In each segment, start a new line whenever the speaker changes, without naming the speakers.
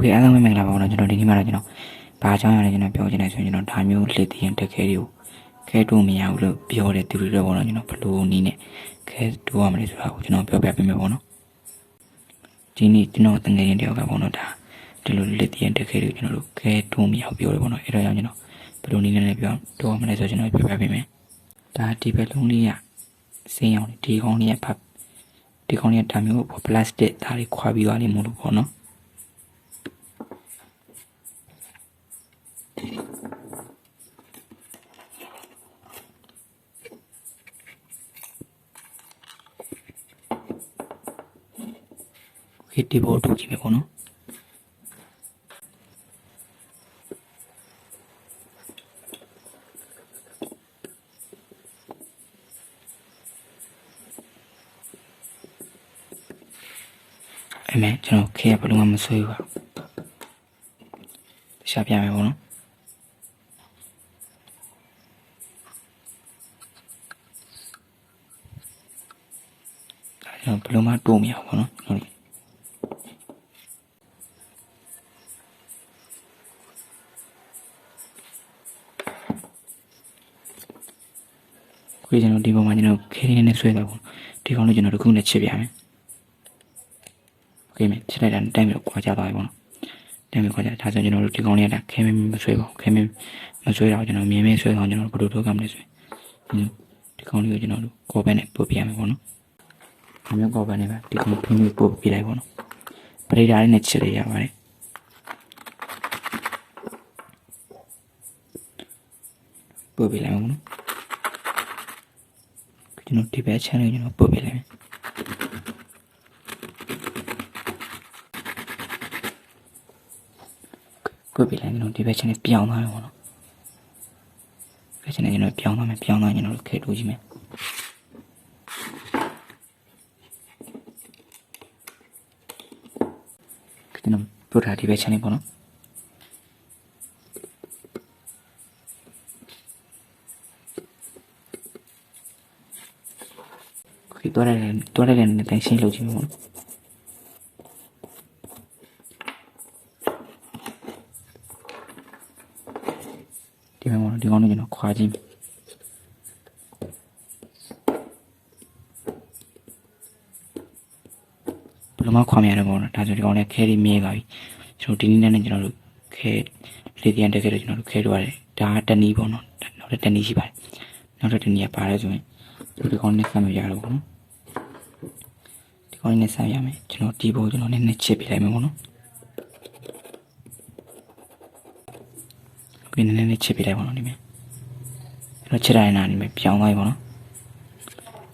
เคအားလုံးပဲမင်္ဂလာပါတော့ကျွန်တော်ဒီနေ့မှတော့ကျွန်တော်ဘာအကြောင်းအရာလဲကျွန်တော်ပြောချင်တယ်ဆိုရင်ကျွန်တော်ဒါမျိုးလက်တည်ရင်တက်ခဲတွေကိုခဲတူမရဘူးလို့ပြောတဲ့သူတွေတော့ပေါ့နော်ကျွန်တော်ဘလို့နီးနဲ့ခဲတူရမလဲဆိုတာကိုကျွန်တော်ပြောပြပေးမယ်ပေါ့နော်ဒီနေ့ကျွန်တော်တငယ်ချင်းတယောက်ကပေါ့နော်ဒါဒီလိုလက်တည်ရင်တက်ခဲတွေကိုကျွန်တော်တို့ခဲတူမရဘူးပြောတယ်ပေါ့နော်အဲ့တော့ကြောင့်ကျွန်တော်ဘလို့နီးနဲ့ပြောတူရမလဲဆိုကျွန်တော်ပြောပြပေးမယ်ဒါဒီဘက်လုံးလေးကစင်းအောင်ဒီကောင်းလေးကဖတ်ဒီကောင်းလေးကဒါမျိုးပေါ့ပလတ်စတစ်ဒါတွေခွာပြီးသွားလိမ့်မို့လို့ပေါ့နော် ဟိဒီဘောတူကြည့်မယ်ပေါ့နော်အဲ့မဲ့ကျွန်တော်ခေရဘလုံးမဆွေးဘူးပါရှာပြမယ်ပေါ့နော်ဒါကျွန်တော်ဘလုံးမတိုးမရဘူးပေါ့နော် ခွေးကျွန်တော်ဒီပုံမှာကျွန်တော်ခဲရင်းနဲ့ဆွဲတော့ပေါ့ဒီကောင်လေးကျွန်တော်တစ်ခုနဲ့ချစ်ပြမယ်โอเคမယ်ချစ်လိုက်တာတိုင်ပြီးခွာကြသွားပြီပေါ့နော်တိုင်ပြီးခွာကြဒါဆိုကျွန်တော်တို့ဒီကောင်လေးကခဲမင်းမဆွဲပါဘူးခဲမင်းမဆွဲတော့ကျွန်တော်မြင်းမင်းဆွဲတော့ကျွန်တော်ဘယ်လိုထုတ်ကမလဲဆိုရင်ဒီကောင်လေးကိုကျွန်တော်တို့ကော်ဘဲနဲ့ပို့ပြရမယ်ပေါ့နော်အမျိုးကော်ဘဲနဲ့ပဲဒီကောင်ဖင်းပြီးပို့ပြလိုက်ပေါ့နော်ပရိဒါလေးနဲ့ချစ်လိုက်ရပါတယ်ပို့ပြလိုက်ပါပေါ့နော် ကျွန်တော်ဒီဘက် channel ကျွန်တော်ပို့ပေးလိုက်မယ်ပို့ပေးလိုက်ကျွန်တော်ဒီဘက် channel ပြောင်းသွားမယ်ပေါ့နော်ဘက် channel ကျွန်တော်ပြောင်းသွားမယ်ပြောင်းသွားရင်ကျွန်တော်ခဲတူကြည့်မယ်ကျွန်တော်ပို့ထားဒီဘက် channel ပေါ့နော် ဒီတော့လည်းတော့လည်းလည်းတိုင်းရှင်းလုပ်ကြည့်မယ်ပေါ့နော်ဒီမှာပေါ့နော်ဒီကောင်လေးကျွန်တော်ခွာကြည့်မယ်ဘယ်လိုမှခွာမရတော့ပေါ့နော်ဒါဆိုဒီကောင်လေးခဲရီမြဲသွားပြီကျွန်တော်ဒီနေ့နဲ့ကျွန်တော်တို့ခဲလေဒီယန်တက်ခဲ့တော့ကျွန်တော်တို့ခဲတော့ရတယ်ဒါကတနည်းပေါ့နော်နောက်တစ်တနည်းရှိပါတယ်နောက်တစ်တနည်းကပါတယ်ဆိုရင်ဒီကောင်လေးဆက်မရတော့ဘူးနော်ဒီ ကောင်းလေးနဲ့ဆက်ရမယ်ကျွန်တော်ဒီဘိုးကျွန်တော်နည်းနည်းချစ်ပြလိုက်မယ်ပေါ့နော်ဒီနည်းနည်းလေးချစ်ပြလိုက်ပါတော့ဒီမှာကျွန်တော်ချစ်တိုင်းနာနေမှာပြောင်းသွားပြီပေါ့နော်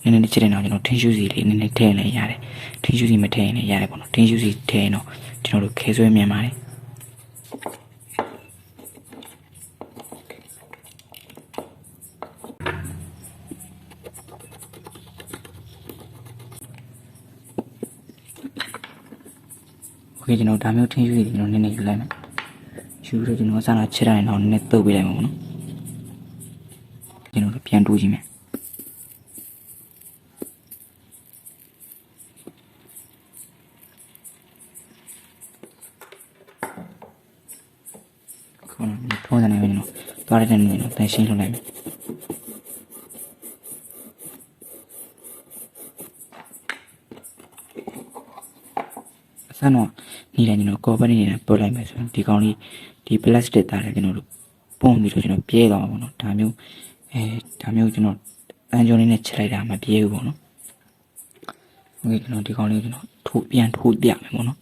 နည်းနည်းလေးချစ်တဲ့နောက်ကျွန်တော်ထင်းရှူးစီလေးနည်းနည်းထည့်ရင်လည်းရတယ်ထင်းရှူးစီမထည့်ရင်လည်းရတယ်ပေါ့နော်ထင်းရှူးစီထည့်ရင်တော့ကျွန်တော်တို့ခဲဆွဲမြန်ပါတယ် โอเคကျွန်တော်ဒါမျိုးထင်းရှူးစီကျွန်တော်နည်းနည်းယူလိုက်မယ်ယူပြီးတော့ကျွန်တော်စတာချစ်တိုင်းတော့နည်းနည်းတုပ်ပေးလိုက်မှာပေါ့နော်ကျွန်တော်တို့ပြန်တူးကြည့်မယ် ခုနကထုံးစံနေပြီနော်သွားတဲ့နေနော်တန်ရှင်းလုပ်လိုက်မယ် န်းတော့နေတိုင်းကျွန်တော် cover နေနေပုတ်လိုက်မယ်ဆိုရင်ဒီကောင်လေးဒီ plastic သားလည်းကျွန်တော်တို့ပုံပြီးတော့ကျွန်တော်ပြဲသွားမှာပေါ့နော်ဒါမျိုးအဲဒါမျိုးကျွန်တော်အန်ဂျိုလေးနဲ့ချက်လိုက်တာမပြဲဘူးပေါ့နော်ဟုတ်ကဲ့ကျွန်တော်ဒီကောင်လေးကျွန်တော်ထိုးပြန်ထိုးပြမယ်ပေါ့နော်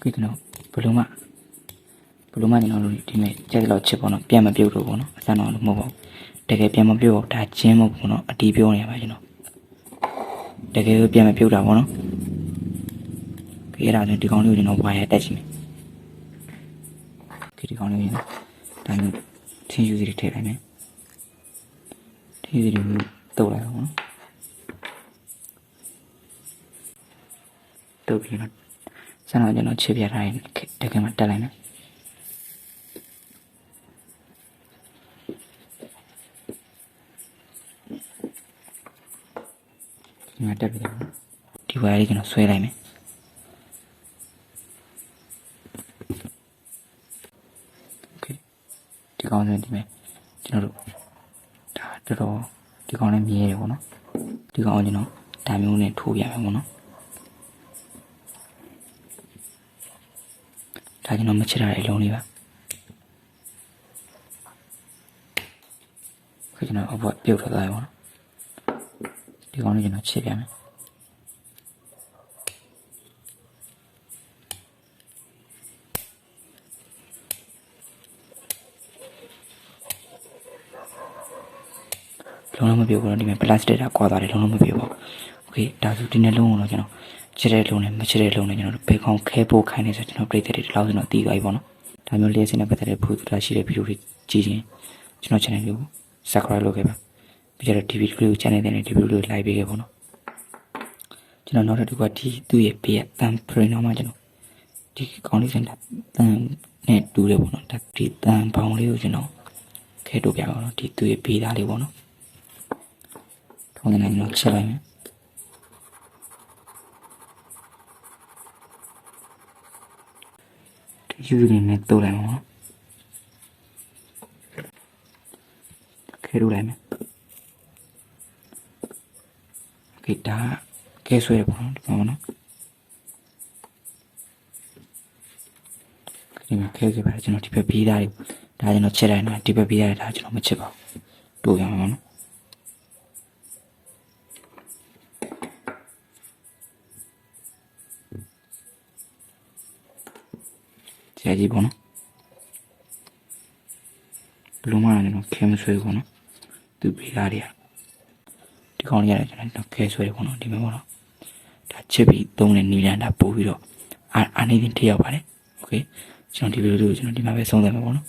ဒီကျွန်တော်ဘလုံးမဘလုံးမကျွန်တော်တို့ဒီနေ့ကြက်တော့ချစ်ပေါ့နော်ပြန်မပြုတ်တော့ပေါ့နော်အဆန်းတော့မဟုတ်ပါဘူး တကယ်ပြန်မပြုတ်တော့ဒါချင်းမဟုတ်ဘူးနော်အတီးပြောနေရပါကျွန်တော်တကယ်ကိုပြန်မပြုတ်တာပေါ့နော်ခေအဲ့ဒါဆိုဒီကောင်လေးကိုကျွန်တော်ဝါရတက်ချင်မယ်ခေဒီကောင်လေးကိုဒါမျိုးထင်းယူစီတွေထည့်လိုက်မယ်ထင်းယူစီတွေကိုတုတ်လိုက်အောင်နော်တုတ်ပြီးတော့ဆန္ဒကျွန်တော်ချစ်ပြထားရင်တကယ်မှတက်လိုက်မယ် ငါတက်ပြီးတော့ဒီ wire လေးကျွန်တော်ဆွဲလိုက်မယ်ဒီကောင်းစင်ဒီမဲ့ကျွန်တော်တို့ဒါတော်တော်ဒီကောင်းနဲ့မြဲတယ်ပေါ့နော်ဒီကောင်းကျွန်တော်ဒါမျိုးနဲ့ထိုးပြမယ်ပေါ့နော်ဒါကျွန်တော်မချစ်တာအလုံးလေးပါ ခုကျွန်တော်အပွက်ပြုတ်ထွက်သွားပြီပေါ့နော်ဒီကောင်လေးကျွန်တော်ခြေပြန်မယ်လုံးလုံးမပြေဘူးတော့ဒီမှာ plastic တာကွာသွားတယ်လုံးလုံးမပြေဘူး။ Okay ဒါဆိုဒီနေ့လုံးကိုတော့ကျွန်တော်ခြေတဲ့လုံးနဲ့မခြေတဲ့လုံးနဲ့ကျွန်တော်တို့ဘေကောင်ခဲပို့ခိုင်းနေဆိုကျွန်တော်ပြည့်တဲ့ဒီလောက်ကျွန်တော်အတီးသွားပြီပေါ့နော်။ဒါမျိုးလေးစင်းနဲ့ပတ်သက်တဲ့ဖူးသူတာရှိတဲ့ဗီဒီယိုတွေကြည့်ရင်ကျွန်တော် channel လေးကို subscribe လုပ်ခဲ့ပါပြီးကြတော့ဒီဗီဒီယိုလေးကို channel နဲ့ဒီဗီဒီယိုလေးကို like ပေးခဲ့ပေါ့နော်ကျွန်တော်နောက်တစ်ခုကဒီသူ့ရဲ့ဘေးကတန် print တော့မှကျွန်တော်ဒီကောင်းလေးစင်တာတန်နဲ့တူတယ်ပေါ့နော်ဒါဒီတန်ပေါင်လေးကိုကျွန်တော်ခဲထုတ်ပြပါတော့ဒီသူ့ရဲ့ဘေးသားလေးပေါ့နော်ထုံးနေနိုင်တော့ချက်လိုက်မယ်ဒီယူရင်းနဲ့တိုးလိုက်အော င်ခဲရူလိုက်မယ်โอเคဒါကဲဆွဲပေါ့နော်ဒီမှာပေါ့နော်ဒီမှာခဲခဲ့ပါတယ်ကျွန်တော်ဒီဘက်ပြီးသားတွေဒါကျွန်တော်ချက်လိုက်နေတာဒီဘက်ပြီးသားတွေဒါကျွန်တော်မချက်ပါဘူးတိုးရမှာပေါ့နော် ဆရာကြီးပေါ့နော်ဘယ်လိုမှလည်းကျွန်တော်ခဲမဆွဲဘူးပေါ့နော် သူပေးသားတွေကဒီကောင်လေးရတယ်ကျွန်တော်ခဲဆွဲတယ်ပေါ့နော်ဒီမှာပေါ့နော်ဒါချစ်ပြီးသုံးတဲ့နီလန်ဒါပို့ပြီးတော့အာအာနေတင်ထည့်ရောက်ပါတယ်โอเคကျွန်တော်ဒီဗီဒီယိုကိုကျွန်တော်ဒီမှာပဲဆုံးသတ်မယ်ပေါ့နော်